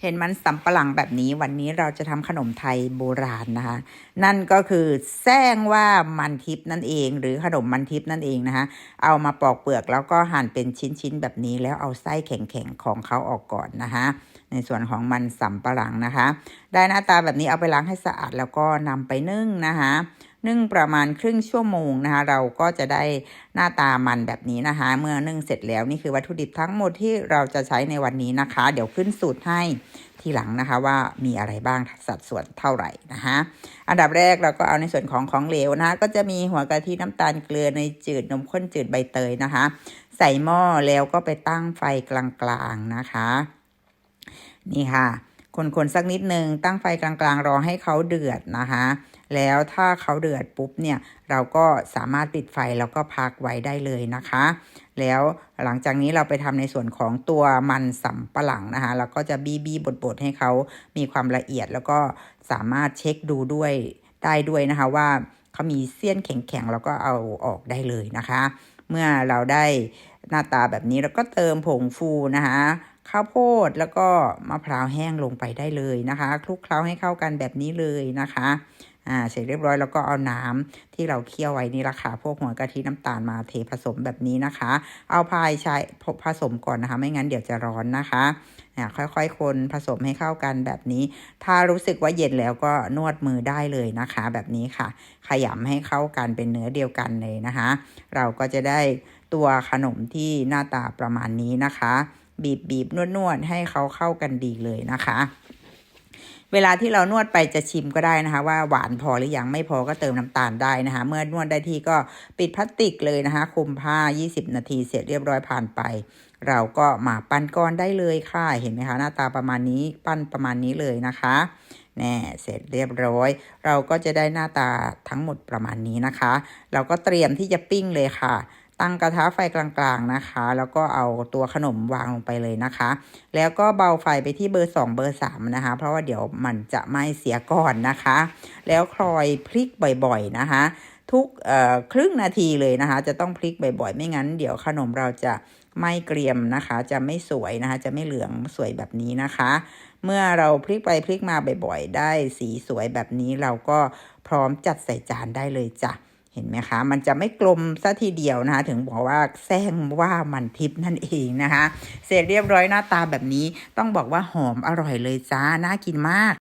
เห็นมันสำปะหลังแบบนี้วันนี้เราจะทำขนมไทยโบราณนะคะ นั่นก็คือแซงว่ามันทิพนั่นเอง หรือขนมมันทิพนั่นเองนะคะเอามาปอกเปลือกแล้วก็หั่นเป็นชิ้นๆแบบนี้แล้วเอาไส้แข็งๆของเขาออกก่อนนะคะในส่วนของมันสำปะหลังนะคะ ได้หน้าตาแบบนี้เอาไปล้างให้สะอาดแล้วก็นำไปนึ่งนะคะ นึ่งประมาณครึ่งชั่วโมงนะคะ เราก็จะได้หน้าตามันแบบนี้นะคะ เมื่อนึ่งเสร็จแล้วนี่คือวัตถุดิบทั้งหมดที่เราจะใช้ในวันนี้นะคะ เดี๋ยวขึ้นสูตรให้ทีหลังนะคะว่ามีอะไรบ้างสัดส่วนเท่าไหร่นะคะอันดับแรกเราก็เอาในส่วนของของเหลวนะคะก็จะมีหัวกะทิน้ำตาลเกลือในจืดนมข้นจืดใบเตยนะคะ ใส่หม้อแล้วก็ไปตั้งไฟกลางๆนะคะ นี่ค่ะ คนๆสักนิดนึงตั้งไฟกลางๆรอให้เขาเดือดนะคะแล้วถ้าเขาเดือดปุ๊บเนี่ยเราก็สามารถปิดไฟแล้วก็พักไว้ได้เลยนะคะ แล้วหลังจากนี้เราไปทำในส่วนของตัวมันสำปะหลังนะคะแล้วก็จะบีบีบดๆให้เขามีความละเอียดแล้วก็สามารถเช็คดูด้วยได้ด้วยนะคะว่า เขามีเสี้ยนแข็งๆแล้วก็เอาออกได้เลยนะคะ เมื่อเราได้หน้าตาแบบนี้เราก็เติมผงฟูนะคะข้าวโพดแล้วก็มะพร้าวแห้งลงไปได้เลยนะคะคลุกเคล้าให้เข้ากันแบบนี้เลยนะคะ อ่าเสร็จเรียบร้อยแล้วก็เอาน้ำที่เราเคี่ยวไว้นี่ละค่ะพวกหัวกะทิน้ำตาลมาเทผสมแบบนี้นะคะ เอาพายใช้ผสมก่อนนะคะ ไม่งั้นเดี๋ยวจะร้อนนะคะอ่าค่อยๆ คนผสมให้เข้ากันแบบนี้ ถ้ารู้สึกว่าเย็นแล้วก็นวดมือได้เลยนะคะ แบบนี้ค่ะ ขยำให้เข้ากันเป็นเนื้อเดียวกันเลยนะคะ เราก็จะได้ตัวขนมที่หน้าตาประมาณนี้นะคะ บีบบีบนวดนวดให้เขาเข้ากันดีเลยนะคะ เวลาที่เรานวดไปจะชิมก็ได้นะคะ ว่าหวานพอหรือยังไม่พอก็เติมน้ำตาลได้นะคะ เมื่อนวดได้ที่ก็ปิดพลาสติกเลยนะคะคุมผ้า 20 นาทีเสร็จเรียบร้อยผ่านไป เราก็มาปั้นก้อนได้เลยค่ะเห็นไหมคะหน้าตาประมาณนี้ปั้นประมาณนี้เลยนะคะแน่เสร็จเรียบร้อย เราก็จะได้หน้าตาทั้งหมดประมาณนี้นะคะ เราก็เตรียมที่จะปิ้งเลยค่ะ ตั้งกระทะไฟกลางๆนะคะ แล้วก็เอาตัวขนมวางลงไปเลยนะคะ แล้วก็เบาไฟไปที่เบอร์ 2 เบอร์ 3 นะคะ เพราะว่าเดี๋ยวมันจะไหม้เสียก่อนนะคะ แล้วคลอยพลิกบ่อยๆนะคะ ทุกครึ่งนาทีเลยนะคะ จะต้องพลิกบ่อยๆ ไม่งั้น เดี๋ยวขนมเราจะไหม้เกรียมนะคะ จะไม่สวยนะคะ จะไม่เหลืองสวยแบบนี้นะคะ เมื่อเราพลิกไปพลิกมาบ่อยๆ ได้สีสวยแบบนี้เราก็พร้อมจัดใส่จานได้เลยจ้ะ เห็นไหมคะ มันจะไม่กลมซะทีเดียวนะคะ ถึงบอกว่าแซงว่ามันทิพนั่นเองนะคะ เสร็จเรียบร้อยหน้าตาแบบนี้ต้องบอกว่าหอมอร่อยเลยจ้า น่ากินมาก